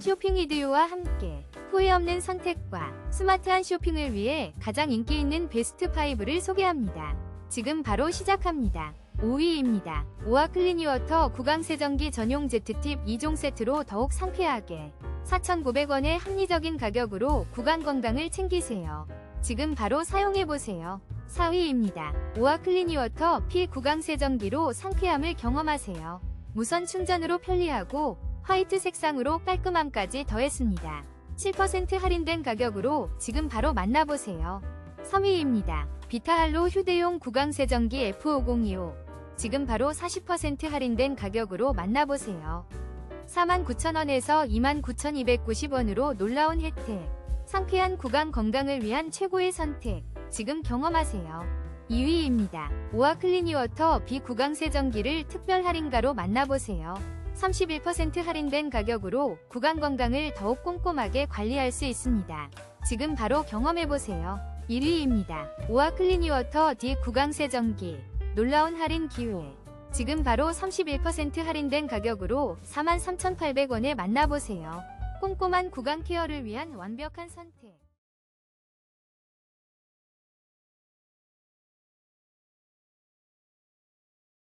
쇼핑 이디오와 함께 후회 없는 선택과 스마트한 쇼핑을 위해 가장 인기 있는 베스트 5를 소개합니다. 지금 바로 시작합니다. 5위입니다. 오아 클리니워터 구강 세정기 전용 제트팁 2종 세트로 더욱 상쾌하게 4,900원의 합리적인 가격으로 구강 건강을 챙기세요. 지금 바로 사용해보세요. 4위입니다. 오아 클리니워터 P 구강 세정기로 상쾌함을 경험하세요. 무선 충전으로 편리하고 화이트 색상으로 깔끔함까지 더했습니다. 7% 할인된 가격으로 지금 바로 만나보세요. 3위입니다. 비타할로 휴대용 구강 세정기 F502호 지금 바로 40% 할인된 가격으로 만나보세요. 49,000원에서 29,290원으로 놀라운 혜택. 상쾌한 구강 건강을 위한 최고의 선택. 지금 경험하세요. 2위입니다. 오아 클리니워터 비구강 세정기를 특별 할인가로 만나보세요. 31% 할인된 가격으로 구강 건강을 더욱 꼼꼼하게 관리할 수 있습니다. 지금 바로 경험해보세요. 1위입니다. 오아 클리니 워터 D 구강 세정기. 놀라운 할인 기회. 지금 바로 31% 할인된 가격으로 43,800원에 만나보세요. 꼼꼼한 구강 케어를 위한 완벽한 선택.